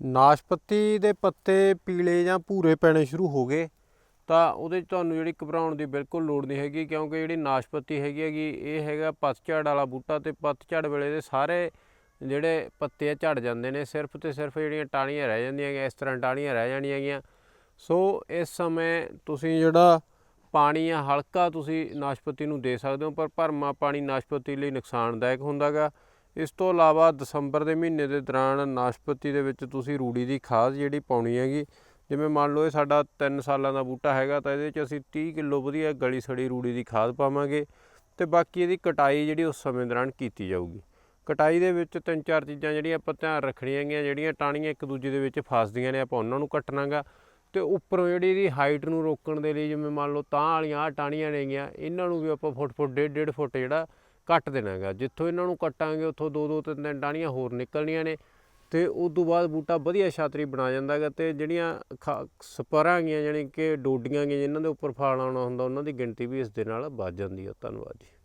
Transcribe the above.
ਨਾਸ਼ਪਤੀ ਦੇ ਪੱਤੇ ਪੀਲੇ ਜਾਂ ਭੂਰੇ ਪੈਣੇ ਸ਼ੁਰੂ ਹੋ ਗਏ, ਤਾਂ ਉਹਦੇ 'ਚ ਤੁਹਾਨੂੰ ਜਿਹੜੀ ਘਬਰਾਉਣ ਦੀ ਬਿਲਕੁਲ ਲੋੜ ਨਹੀਂ ਹੈਗੀ, ਕਿਉਂਕਿ ਜਿਹੜੀ ਨਾਸ਼ਪਤੀ ਹੈਗੀ ਹੈਗੀ, ਇਹ ਹੈਗਾ ਪਤਝੜ ਵਾਲਾ ਬੂਟਾ ਤੇ ਪਤਝੜ ਵੇਲੇ ਦੇ ਸਾਰੇ ਜਿਹੜੇ ਪੱਤੇ ਆ ਝੜ ਜਾਂਦੇ ਨੇ, ਸਿਰਫ ਤੇ ਸਿਰਫ ਜਿਹੜੀਆਂ ਟਾਹਣੀਆਂ ਰਹਿ ਜਾਂਦੀਆਂ ਹੈਗੀਆਂ, ਇਸ ਤਰ੍ਹਾਂ ਟਾਹਣੀਆਂ ਰਹਿ ਜਾਣੀਆਂ ਹੈਗੀਆਂ। ਸੋ ਇਸ ਸਮੇਂ ਤੁਸੀਂ ਜਿਹੜਾ ਪਾਣੀ ਆ, ਹਲਕਾ ਤੁਸੀਂ ਨਾਸ਼ਪਤੀ ਨੂੰ ਦੇ ਸਕਦੇ ਹੋ, ਪਰ ਭਰਮਾ ਪਾਣੀ ਨਾਸ਼ਪਤੀ ਲਈ ਨੁਕਸਾਨਦਾਇਕ ਹੁੰਦਾਗਾ। ਇਸ ਤੋਂ ਇਲਾਵਾ ਦਸੰਬਰ ਦੇ ਮਹੀਨੇ ਦੇ ਦੌਰਾਨ ਨਾਸ਼ਪਤੀ ਦੇ ਵਿੱਚ ਤੁਸੀਂ ਰੂੜੀ ਦੀ ਖਾਦ ਜਿਹੜੀ ਪਾਉਣੀ ਹੈਗੀ, ਜਿਵੇਂ ਮੰਨ ਲਓ ਇਹ ਸਾਡਾ 3 ਸਾਲਾਂ ਦਾ ਬੂਟਾ ਹੈਗਾ, ਤਾਂ ਇਹਦੇ ਵਿੱਚ ਅਸੀਂ 30 ਕਿਲੋ ਵਧੀਆ ਗਲੀ ਸੜੀ ਰੂੜੀ ਦੀ ਖਾਦ ਪਾਵਾਂਗੇ ਤੇ ਬਾਕੀ ਇਹਦੀ ਕਟਾਈ ਜਿਹੜੀ ਉਸ ਸਮੇਂ ਦੌਰਾਨ ਕੀਤੀ ਜਾਊਗੀ। ਕਟਾਈ ਦੇ ਵਿੱਚ ਤਿੰਨ ਚਾਰ ਚੀਜ਼ਾਂ ਜਿਹੜੀਆਂ ਆਪਾਂ ਧਿਆਨ ਰੱਖਣੀਆਂ ਹੈਗੀਆਂ, ਜਿਹੜੀਆਂ ਟਾਹਣੀਆਂ ਇੱਕ ਦੂਜੇ ਦੇ ਵਿੱਚ ਫਸਦੀਆਂ ਨੇ, ਆਪਾਂ ਉਹਨਾਂ ਨੂੰ ਕੱਟਣਾਗਾ। ਤੇ ਉੱਪਰੋਂ ਜਿਹੜੀ ਇਹਦੀ ਹਾਈਟ ਨੂੰ ਰੋਕਣ ਦੇ ਲਈ ਜਿਵੇਂ ਮੰਨ ਲਓ ਤਾਂ ਵਾਲੀਆਂ ਆਹ ਟਾਹਣੀਆਂ ਨੇਗੀਆਂ, ਇਹਨਾਂ ਨੂੰ ਵੀ ਆਪਾਂ ਫੁੱਟ ਫੁੱਟ ਡੇਢ ਡੇਢ ਫੁੱਟ ਜਿਹੜਾ ਕੱਟ ਦੇਣਾਗਾ। ਜਿੱਥੋਂ ਇਹਨਾਂ ਨੂੰ ਕੱਟਾਂਗੇ, ਉੱਥੋਂ ਦੋ ਦੋ, ਤਿੰਨ ਤਿੰਨ ਟਾਹਣੀਆਂ ਹੋਰ ਨਿਕਲਣੀਆਂ ਨੇ ਤੇ ਉਸ ਤੋਂ ਬਾਅਦ ਬੂਟਾ ਵਧੀਆ ਛਾਤਰੀ ਬਣਾ ਜਾਂਦਾ ਹੈਗਾ ਤੇ ਜਿਹੜੀਆਂ ਖਾ- ਸਪਰਾਂ ਗੀਆਂ ਜਾਣੀ ਕਿ ਡੋਡੀਆਂ ਹੈਗੀਆਂ ਜਿਨ੍ਹਾਂ ਦੇ ਉੱਪਰ ਫਲ ਆਉਣਾ ਹੁੰਦਾ, ਉਹਨਾਂ ਦੀ ਗਿਣਤੀ ਵੀ ਇਸ ਦੇ ਨਾਲ ਵੱਧ ਜਾਂਦੀ ਹੈ ਧੰਨਵਾਦ ਜੀ।